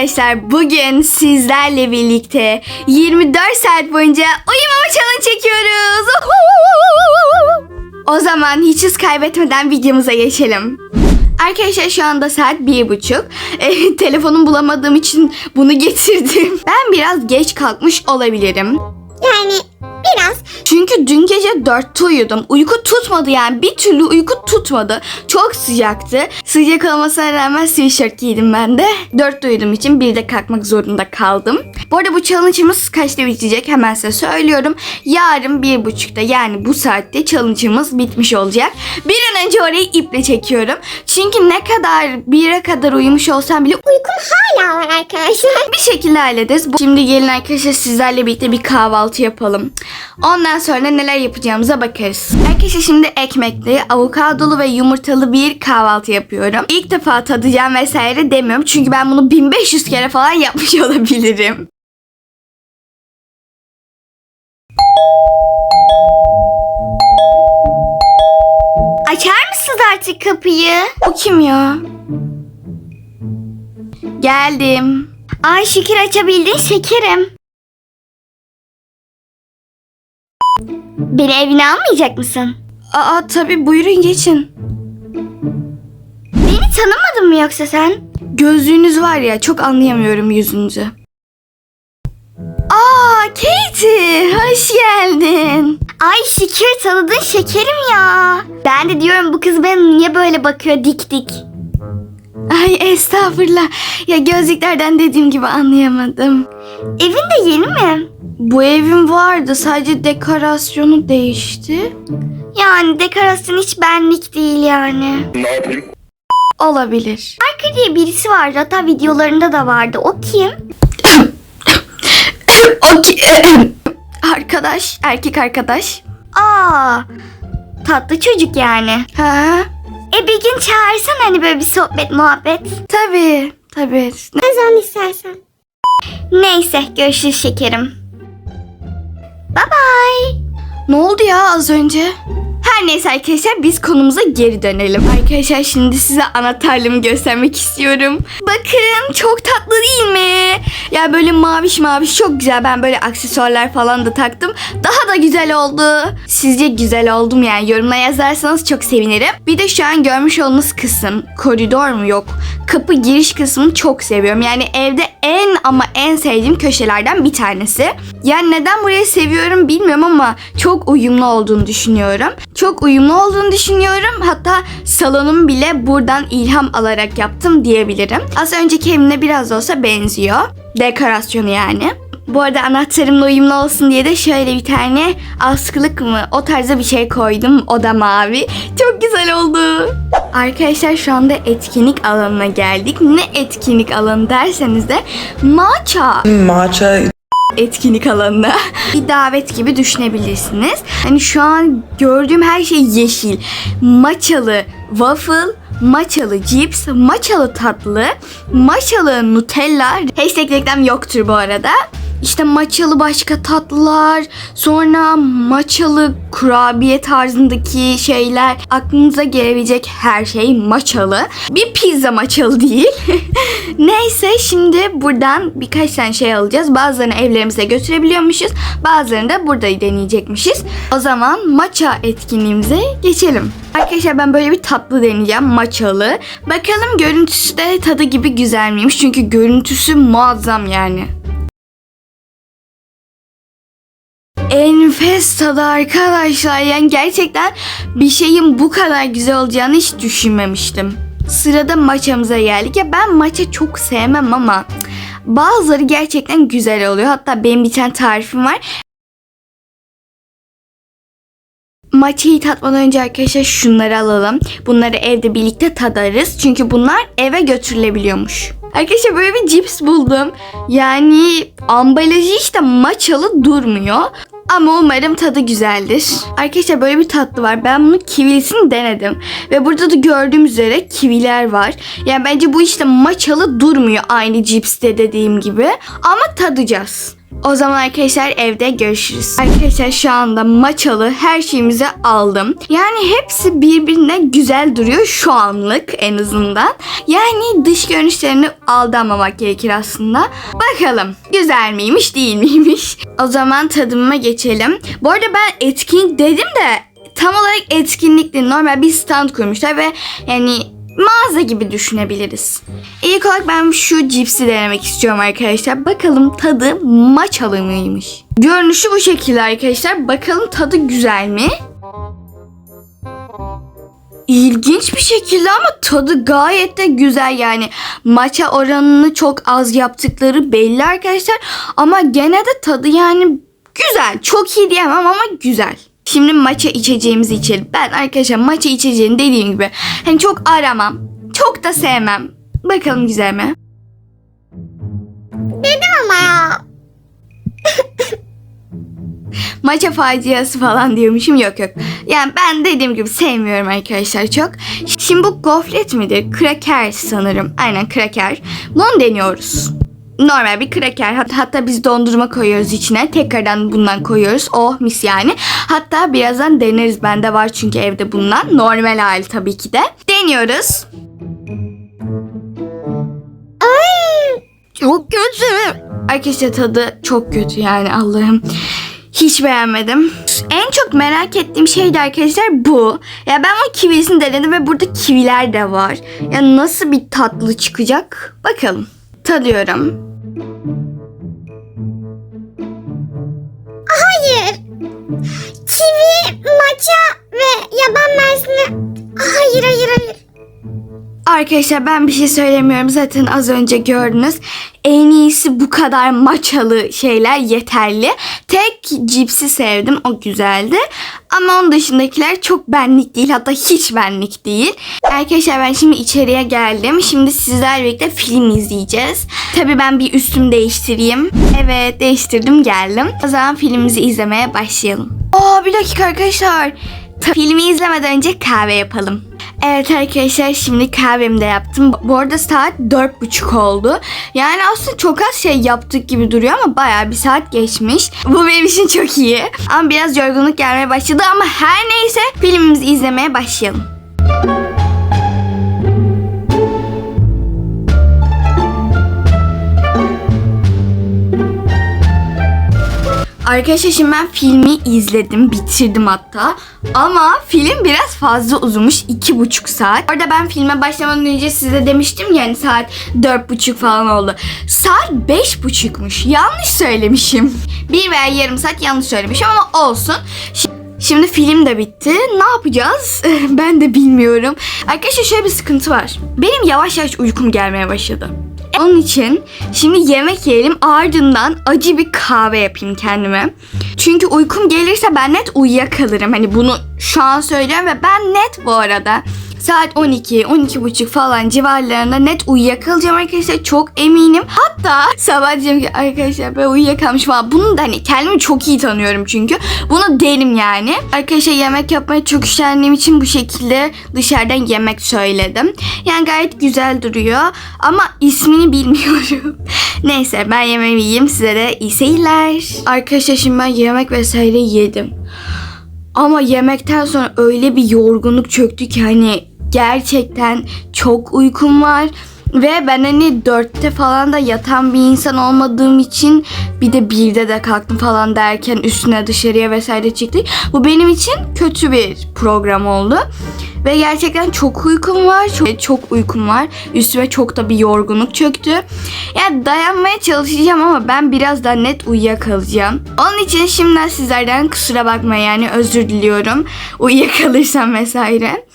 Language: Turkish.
Arkadaşlar bugün sizlerle birlikte 24 saat boyunca uyumama challenge çekiyoruz. O zaman hiç hız kaybetmeden videomuza geçelim. Arkadaşlar şu anda saat bir buçuk. E, telefonumu bulamadığım için bunu getirdim. Ben biraz geç kalkmış olabilirim. Yani biraz. Çünkü dün gece 4'te uyudum. Uyku tutmadı yani. Bir türlü uyku tutmadı. Çok sıcaktı. Sıcak olmasına rağmen sweatshirt giydim ben de. 4'te uyuduğum için bir de kalkmak zorunda kaldım. Bu arada bu challenge'ımız kaçta bitecek hemen size söylüyorum. Yarın bir buçukta yani bu saatte challenge'ımız bitmiş olacak. Bir an önce orayı iple çekiyorum. Çünkü ne kadar bire kadar uyumuş olsam bile Uykum hala var arkadaşlar. bir şekilde hallederiz. Şimdi gelin arkadaşlar sizlerle birlikte bir kahvaltı yapalım. Ondan sonra neler yapacağımıza bakarız. Arkadaşlar şimdi ekmekli, avokadolu ve yumurtalı bir kahvaltı yapıyorum. İlk defa tadacağım vesaire demiyorum. Çünkü ben bunu 1500 kere falan yapmış olabilirim. Açar mısınız artık kapıyı? O kim ya? Geldim. Ay şükür açabildin şekerim. Beni evine almayacak mısın? Aa tabii buyurun geçin. Beni tanımadın mı yoksa sen? Gözlüğünüz var ya çok anlayamıyorum yüzünüzü. Aa Katie hoş geldin. Ay şükür tanıdın şekerim ya. Ben de diyorum bu kız bana niye böyle bakıyor dik dik. Ay estağfurullah. Ya gözlüklerden dediğim gibi anlayamadım. Evin de yeni mi? Bu evim vardı sadece dekorasyonu değişti. Yani dekorasyon hiç benlik değil yani. Olabilir. Arka diye birisi vardı hatta videolarında da vardı. O kim? o ki... arkadaş, erkek arkadaş. Aa, tatlı çocuk yani. Ha? E bir gün çağırsan hani böyle bir sohbet muhabbet. Tabii, tabii. Ne zaman istersen. Neyse görüşürüz şekerim. Bye bye. Ne oldu ya az önce? Her neyse arkadaşlar biz konumuza geri dönelim. Arkadaşlar şimdi size anahtarlığımı göstermek istiyorum. Bakın çok tatlı değil mi? Ya böyle maviş maviş çok güzel. Ben böyle aksesuarlar falan da taktım. Daha da güzel oldu. Sizce güzel oldum yani yorumla yazarsanız çok sevinirim. Bir de şu an görmüş olduğunuz kısım koridor mu yok? Kapı giriş kısmını çok seviyorum. Yani evde en ama en sevdiğim köşelerden bir tanesi. Yani neden burayı seviyorum bilmiyorum ama çok uyumlu olduğunu düşünüyorum. Çok uyumlu olduğunu düşünüyorum. Hatta salonumu bile buradan ilham alarak yaptım diyebilirim. Az önceki evimle biraz olsa benziyor. Dekorasyonu yani. Bu arada anahtarımla uyumlu olsun diye de şöyle bir tane askılık mı o tarzda bir şey koydum. O da mavi. Çok güzel oldu. Arkadaşlar şu anda etkinlik alanına geldik. Ne etkinlik alanı derseniz de matcha Matcha etkinlik alanına bir davet gibi düşünebilirsiniz. Hani şu an gördüğüm her şey yeşil. Maçalı waffle, maçalı cips, maçalı tatlı, maçalı nutella. Hashtag reklam yoktur bu arada. İşte maçalı başka tatlılar, sonra maçalı kurabiye tarzındaki şeyler, aklınıza gelebilecek her şey maçalı. Bir pizza maçalı değil. Neyse şimdi buradan birkaç tane şey alacağız. Bazılarını evlerimize götürebiliyormuşuz. Bazılarını da burada deneyecekmişiz. O zaman maça etkinliğimize geçelim. Arkadaşlar ben böyle bir tatlı deneyeceğim maçalı. Bakalım görüntüsü de tadı gibi güzel miymiş? Çünkü görüntüsü muazzam yani. Enfes tadı arkadaşlar. Yani gerçekten bir şeyin bu kadar güzel olacağını hiç düşünmemiştim. Sırada maçamıza geldik. Ya ben maça çok sevmem ama bazıları gerçekten güzel oluyor. Hatta benim bir tane tarifim var. Maçayı tatmadan önce arkadaşlar şunları alalım. Bunları evde birlikte tadarız. Çünkü bunlar eve götürülebiliyormuş. Arkadaşlar böyle bir cips buldum. Yani ambalajı işte maçalı durmuyor. Ama umarım tadı güzeldir. Arkadaşlar böyle bir tatlı var. Ben bunu kivilisini denedim. Ve burada da gördüğüm üzere kiviler var. Yani bence bu işte maçalı durmuyor aynı cipste dediğim gibi. Ama tadacağız. O zaman arkadaşlar evde görüşürüz. Arkadaşlar şu anda maçalı her şeyimizi aldım. Yani hepsi birbirine güzel duruyor şu anlık en azından. Yani dış görünüşlerini aldanmamak gerekir aslında. Bakalım güzel miymiş değil miymiş. O zaman tadımıma geçelim. Bu arada ben etkinlik dedim de tam olarak etkinlik değil. Normal bir stand kurmuşlar ve yani mağaza gibi düşünebiliriz. İlk olarak ben şu cipsi denemek istiyorum arkadaşlar. Bakalım tadı maçalı mıymış? Görünüşü bu şekilde arkadaşlar. Bakalım tadı güzel mi? İlginç bir şekilde ama tadı gayet de güzel yani. Maça oranını çok az yaptıkları belli arkadaşlar. Ama gene de tadı yani güzel. Çok iyi diyemem ama güzel. Şimdi maça içeceğimizi içelim. Ben arkadaşlar maça içeceğini dediğim gibi hani çok aramam. Çok da sevmem. Bakalım güzel mi? Ama ya. Maça faciası falan diyormuşum yok yok. Yani ben dediğim gibi sevmiyorum arkadaşlar çok. Şimdi bu gofret midir? Kraker sanırım. Aynen kraker. Bunu deniyoruz. Normal bir kraker. Hat- Hatta biz dondurma koyuyoruz içine. Tekrardan bundan koyuyoruz. Oh mis yani. Hatta birazdan deneriz. Bende var çünkü evde bundan. Normal hali tabii ki de. Deniyoruz. Ay. Çok kötü. Arkadaşlar tadı çok kötü yani Allah'ım. Hiç beğenmedim. En çok merak ettiğim şey de arkadaşlar bu. Ya ben o kivisini denedim ve burada kiviler de var. Ya nasıl bir tatlı çıkacak? Bakalım. Tadıyorum. Kivi, maça ve yaban mersini. Hayır hayır hayır. Arkadaşlar ben bir şey söylemiyorum. Zaten az önce gördünüz. En iyisi bu kadar maçalı şeyler yeterli. Tek cipsi sevdim. O güzeldi. Ama onun dışındakiler çok benlik değil. Hatta hiç benlik değil. Arkadaşlar ben şimdi içeriye geldim. Şimdi sizlerle birlikte film izleyeceğiz. Tabii ben bir üstümü değiştireyim. Evet değiştirdim geldim. O zaman filmimizi izlemeye başlayalım. Aa bir dakika arkadaşlar. Filmi izlemeden önce kahve yapalım. Evet arkadaşlar şimdi kahvemi de yaptım. Bu arada saat dört buçuk oldu. Yani aslında çok az şey yaptık gibi duruyor ama bayağı bir saat geçmiş. Bu benim için çok iyi. Ama biraz yorgunluk gelmeye başladı ama her neyse filmimizi izlemeye başlayalım. Arkadaşlar şimdi ben filmi izledim, bitirdim hatta. Ama film biraz fazla uzunmuş, iki buçuk saat. Orada ben filme başlamadan önce size demiştim yani saat dört buçuk falan oldu. Saat beş buçukmuş, yanlış söylemişim. Bir veya yarım saat yanlış söylemişim ama olsun. Şi- Şimdi film de bitti. Ne yapacağız? ben de bilmiyorum. Arkadaşlar şöyle bir sıkıntı var. Benim yavaş yavaş uykum gelmeye başladı. Onun için şimdi yemek yiyelim ardından acı bir kahve yapayım kendime. Çünkü uykum gelirse ben net uyuyakalırım. Hani bunu şu an söylüyorum ve ben net bu arada saat 12, 12 buçuk falan civarlarında net uyuyakalacağım arkadaşlar. Çok eminim. Hatta sabah diyeceğim ki arkadaşlar ben uyuyakalmışım falan. Bunu da hani kendimi çok iyi tanıyorum çünkü. Bunu derim yani. Arkadaşlar yemek yapmaya çok üşendiğim için bu şekilde dışarıdan yemek söyledim. Yani gayet güzel duruyor. Ama ismini bilmiyorum. Neyse ben yemeğimi yiyeyim. Size de iyi seyirler. Arkadaşlar şimdi ben yemek vesaire yedim. Ama yemekten sonra öyle bir yorgunluk çöktü ki hani gerçekten çok uykum var. Ve ben hani dörtte falan da yatan bir insan olmadığım için bir de birde de kalktım falan derken üstüne dışarıya vesaire çıktık. Bu benim için kötü bir program oldu. Ve gerçekten çok uykum var. Çok, çok uykum var. Üstüme çok da bir yorgunluk çöktü. Yani dayanmaya çalışacağım ama ben biraz daha net uyuyakalacağım. Onun için şimdiden sizlerden kusura bakmayın yani özür diliyorum. Uyuyakalırsam vesaire.